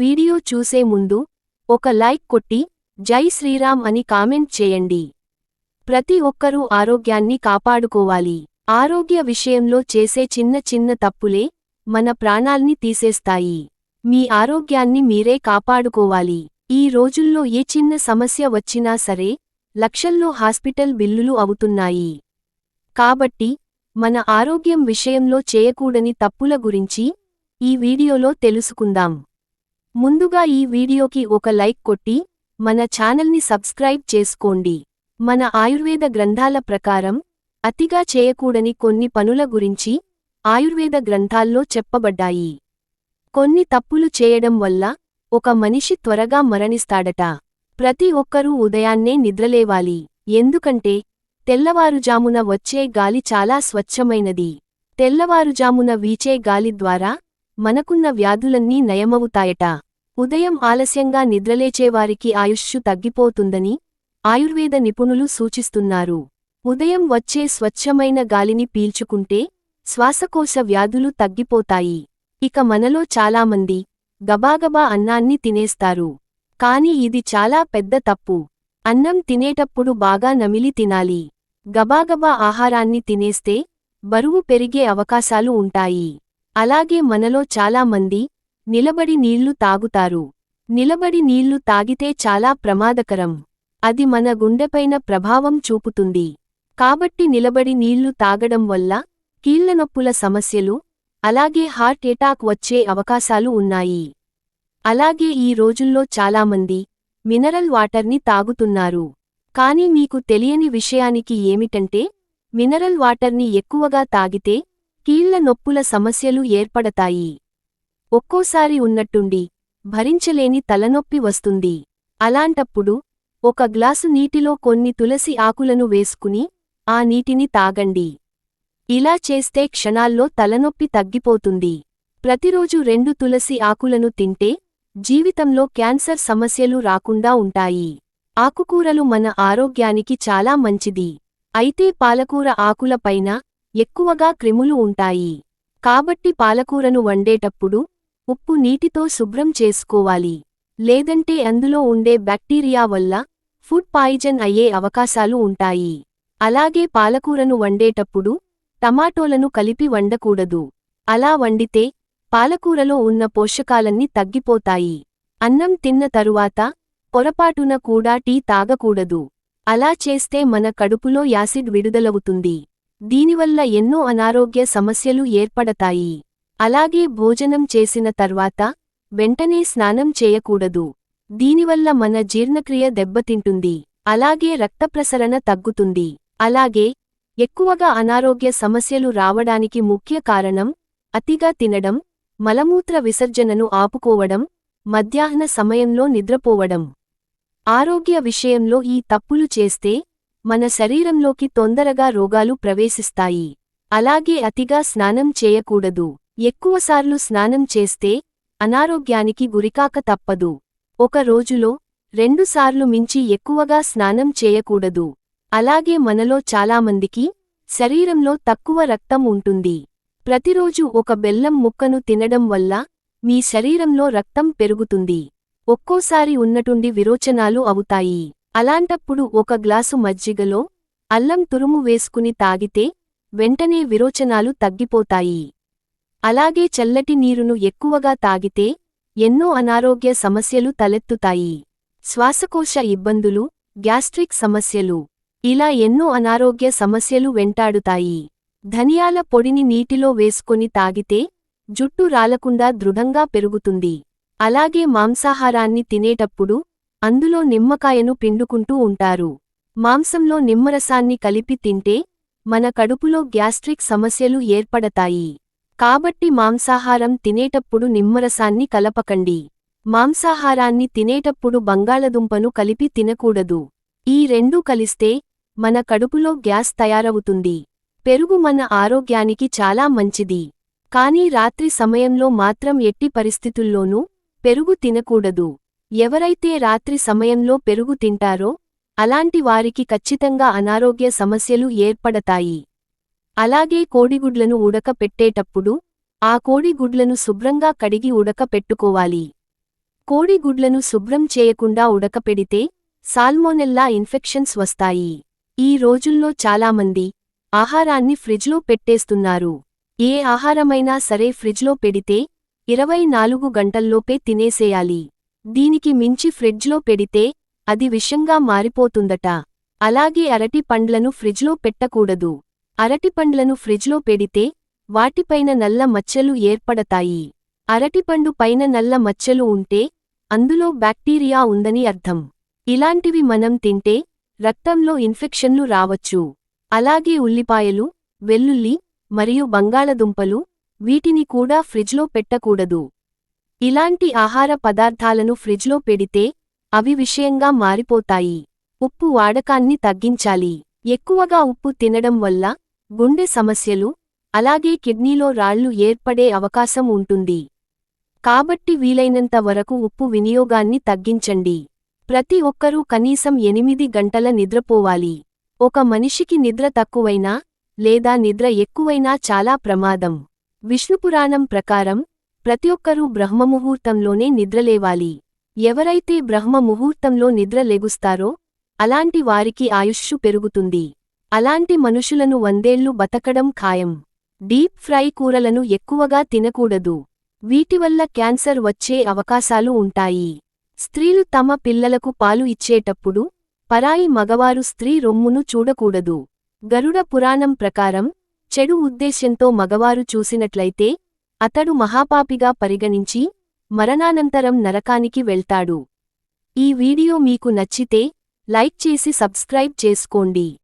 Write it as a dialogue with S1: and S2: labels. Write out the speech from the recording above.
S1: Video చూసే ముందు ఒక లైక్ కొట్టి జై శ్రీరామ్ అని కామెంట్ చేయండి. ప్రతి ఒక్కరూ ఆరోగ్యాన్ని కాపాడుకోవాలి. ఆరోగ్య విషయంలో చేసే చిన్న చిన్న తప్పులే మన ప్రాణాల్ని తీసేస్తాయి. మీ ఆరోగ్యాన్ని మీరే కాపాడుకోవాలి. ఈ రోజుల్లో ఏ చిన్న సమస్య వచ్చినా సరే లక్షల్లో హాస్పిటల్ బిల్లులు అవుతున్నాయి. కాబట్టి మన ఆరోగ్యం విషయంలో చేయకూడని తప్పుల గురించి ఈ వీడియోలో తెలుసుకుందాం. ముందుగా ఈ వీడియోకి ఒక లైక్ కొట్టి మన ఛానల్ని సబ్స్క్రైబ్ చేసుకోండి. మన ఆయుర్వేద గ్రంథాల ప్రకారం అతిగా చేయకూడని కొన్ని పనుల గురించి ఆయుర్వేద గ్రంథాల్లో చెప్పబడ్డాయి. కొన్ని తప్పులు చేయడం వల్ల ఒక మనిషి త్వరగా మరణిస్తాడట. ప్రతి ఒక్కరూ ఉదయాన్నే నిద్రలేవాలి. ఎందుకంటే తెల్లవారుజామున వచ్చే గాలి చాలా స్వచ్ఛమైనది. తెల్లవారుజామున వీచే గాలి ద్వారా మనకున్న వ్యాధులన్నీ నయమవుతాయట. ఉదయం ఆలస్యంగా నిద్రలేచేవారికి ఆయుష్షు తగ్గిపోతుందని ఆయుర్వేద నిపుణులు సూచిస్తున్నారు. ఉదయం వచ్చే స్వచ్ఛమైన గాలిని పీల్చుకుంటే శ్వాసకోశ వ్యాధులు తగ్గిపోతాయి. ఇక మనలో చాలామంది గబాగబా అన్నాన్ని తినేస్తారు. కాని ఇది చాలా పెద్ద తప్పు. అన్నం తినేటప్పుడు బాగా నమిలి తినాలి. గబాగబా ఆహారాన్ని తినేస్తే బరువు పెరిగే అవకాశాలు ఉంటాయి. అలాగే మనలో చాలామంది నిలబడి నీళ్ళు తాగుతారు. నిలబడి నీళ్ళు తాగితే చాలా ప్రమాదకరం. అది మన గుండెపైన ప్రభావం చూపుతుంది. కాబట్టి నిలబడి నీళ్ళు తాగడం వల్ల కీళ్ళనొప్పుల సమస్యలు అలాగే హార్ట్ ఎటాక్ వచ్చే అవకాశాలు ఉన్నాయి. అలాగే ఈ రోజుల్లో చాలామంది మినరల్ వాటర్ని తాగుతున్నారు. కాని మీకు తెలియని విషయానికి ఏమిటంటే మినరల్ వాటర్ని ఎక్కువగా తాగితే కీళ్ళ నొప్పుల సమస్యలు ఏర్పడతాయి. ఒక్కోసారి ఉన్నట్టుండి భరించలేని తలనొప్పి వస్తుంది. అలాంటప్పుడు ఒక గ్లాసు నీటిలో కొన్ని తులసి ఆకులను వేసుకుని ఆ నీటిని తాగండి. ఇలా చేస్తే క్షణాల్లో తలనొప్పి తగ్గిపోతుంది. ప్రతిరోజు రెండు తులసి ఆకులను తింటే జీవితంలో క్యాన్సర్ సమస్యలు రాకుండా ఉంటాయి. ఆకుకూరలు మన ఆరోగ్యానికి చాలా మంచిది. అయితే పాలకూర ఆకులపైన ఎక్కువగా క్రిములు ఉంటాయి. కాబట్టి పాలకూరను వండేటప్పుడు ఉప్పు నీటితో శుభ్రం చేసుకోవాలి. లేదంటే అందులో ఉండే బ్యాక్టీరియా వల్ల ఫుడ్ పాయిజన్ అయ్యే అవకాశాలు ఉంటాయి. అలాగే పాలకూరను వండేటప్పుడు టమాటోలను కలిపి వండకూడదు. అలా వండితే పాలకూరలో ఉన్న పోషకాలన్నీ తగ్గిపోతాయి. అన్నం తిన్న తరువాత పొరపాటున కూడా టీ తాగకూడదు. అలా చేస్తే మన కడుపులో యాసిడ్ విడుదలవుతుంది. దీనివల్ల ఎన్నో అనారోగ్య సమస్యలు ఏర్పడతాయి. అలాగే భోజనం చేసిన తర్వాత వెంటనే స్నానం చేయకూడదు. దీనివల్ల మన జీర్ణక్రియ దెబ్బతింటుంది. అలాగే రక్తప్రసరణ తగ్గుతుంది. అలాగే ఎక్కువగా అనారోగ్య సమస్యలు రావడానికి ముఖ్య కారణం అతిగా తినడం మలమూత్ర విసర్జనను ఆపుకోవడం మధ్యాహ్న సమయంలో నిద్రపోవడం. ఆరోగ్య విషయంలో ఈ తప్పులు చేస్తే మన శరీరంలోకి తొందరగా రోగాలు ప్రవేశిస్తాయి. అలాగే అతిగా స్నానం చేయకూడదు. ఎక్కువసార్లు స్నానం చేస్తే అనారోగ్యానికి గురికాక తప్పదు. ఒక రోజులో రెండుసార్లు మించి ఎక్కువగా స్నానం చేయకూడదు. అలాగే మనలో చాలామందికి శరీరంలో తక్కువ రక్తం ఉంటుంది. ప్రతిరోజు ఒక బెల్లం ముక్కను తినడం వల్ల మీ శరీరంలో రక్తం పెరుగుతుంది. ఒక్కోసారి ఉన్నటుండి విరోచనాలు అవుతాయి. అలాంటప్పుడు ఒక గ్లాసు మజ్జిగలో అల్లం తురుము వేసుకుని తాగితే వెంటనే విరోచనాలు తగ్గిపోతాయి. అలాగే చల్లటి నీరును ఎక్కువగా తాగితే ఎన్నో అనారోగ్య సమస్యలు తలెత్తుతాయి. శ్వాసకోశ ఇబ్బందులు గ్యాస్ట్రిక్ సమస్యలు ఇలా ఎన్నో అనారోగ్య సమస్యలు వెంటాడుతాయి. ధనియాల పొడిని నీటిలో వేసుకొని తాగితే జుట్టు రాలకుండా దృఢంగా పెరుగుతుంది. అలాగే మాంసాహారాన్ని తినేటప్పుడు అందులో నిమ్మకాయను పిండుకుంటూ ఉంటారు. మాంసంలో నిమ్మరసాన్ని కలిపి తింటే మన కడుపులో గ్యాస్ట్రిక్ సమస్యలు ఏర్పడతాయి. కాబట్టి మాంసాహారం తినేటప్పుడు నిమ్మరసాన్ని కలపకండి. మాంసాహారాన్ని తినేటప్పుడు బంగాళదుంపను కలిపి తినకూడదు. ఈ రెండూ కలిస్తే మన కడుపులో గ్యాస్ తయారవుతుంది. పెరుగు మన ఆరోగ్యానికి చాలా మంచిది. కానీ రాత్రి సమయంలో మాత్రం ఎట్టి పరిస్థితుల్లోనూ పెరుగు తినకూడదు. ఎవరైతే రాత్రి సమయంలో పెరుగు తింటారో అలాంటి వారికి ఖచ్చితంగా అనారోగ్య సమస్యలు ఏర్పడతాయి. అలాగే కోడిగుడ్లను ఉడకపెట్టేటప్పుడు ఆ కోడిగుడ్లను శుభ్రంగా కడిగి ఉడకపెట్టుకోవాలి. పెట్టుకోవాలి కోడిగుడ్లను శుభ్రం చేయకుండా ఉడకపెడితే సాల్మోనెల్లా ఇన్ఫెక్షన్స్ వస్తాయి. ఈ రోజుల్లో చాలామంది ఆహారాన్ని ఫ్రిజ్లో పెట్టేస్తున్నారు. ఏ ఆహారమైనా సరే ఫ్రిజ్లో పెడితే ఇరవై నాలుగు గంటల్లోపే తినేసేయాలి. దీనికి మించి ఫ్రిడ్జ్లో పెడితే అది విషంగా మారిపోతుందట. అలాగే అరటి పండ్లను ఫ్రిడ్జ్లో పెట్టకూడదు. అరటిపండ్లను ఫ్రిడ్జ్లో పెడితే వాటిపైన నల్ల మచ్చలు ఏర్పడతాయి. అరటిపండు పైన నల్ల మచ్చలు ఉంటే అందులో బ్యాక్టీరియా ఉందని అర్థం. ఇలాంటివి మనం తింటే రక్తంలో ఇన్ఫెక్షన్లు రావచ్చు. అలాగే ఉల్లిపాయలు వెల్లుల్లి మరియు బంగాళదుంపలు వీటిని కూడా ఫ్రిడ్జ్లో పెట్టకూడదు. ఇలాంటి ఆహార పదార్థాలను ఫ్రిజ్లో పెడితే అవి విషయంగా మారిపోతాయి. ఉప్పు వాడకాన్ని తగ్గించాలి. ఎక్కువగా ఉప్పు తినడం వల్ల గుండె సమస్యలు అలాగే కిడ్నీలో రాళ్ళు ఏర్పడే అవకాశం ఉంటుంది. కాబట్టి వీలైనంత వరకు ఉప్పు వినియోగాన్ని తగ్గించండి. ప్రతి ఒక్కరూ కనీసం ఎనిమిది గంటల నిద్రపోవాలి. ఒక మనిషికి నిద్ర తక్కువైనా లేదా నిద్ర ఎక్కువైనా చాలా ప్రమాదం. విష్ణుపురాణం ప్రకారం ప్రతి ఒక్కరూ బ్రహ్మముహూర్తంలోనే నిద్రలేవాలి ఎవరైతే బ్రహ్మ ముహూర్తంలో నిద్ర లెగుస్తారో అలాంటి వారికి ఆయుష్షు పెరుగుతుంది. అలాంటి మనుషులను వందేళ్ళు బతకడం ఖాయం. డీప్ ఫ్రై కూరలను ఎక్కువగా తినకూడదు. వీటివల్ల క్యాన్సర్ వచ్చే అవకాశాలు ఉంటాయి. స్త్రీలు తమ పిల్లలకు పాలు ఇచ్చేటప్పుడు పరాయి మగవారు స్త్రీ రొమ్మును చూడకూడదు. గరుడ పురాణం ప్రకారం చెడు ఉద్దేశ్యంతో మగవారు చూసినట్లయితే అతడు మహాపాపిగా పరిగణించి మరణానంతరం నరకానికి వెళ్తాడు. ఈ వీడియో మీకు నచ్చితే లైక్ చేసి సబ్స్క్రైబ్ చేసుకోండి.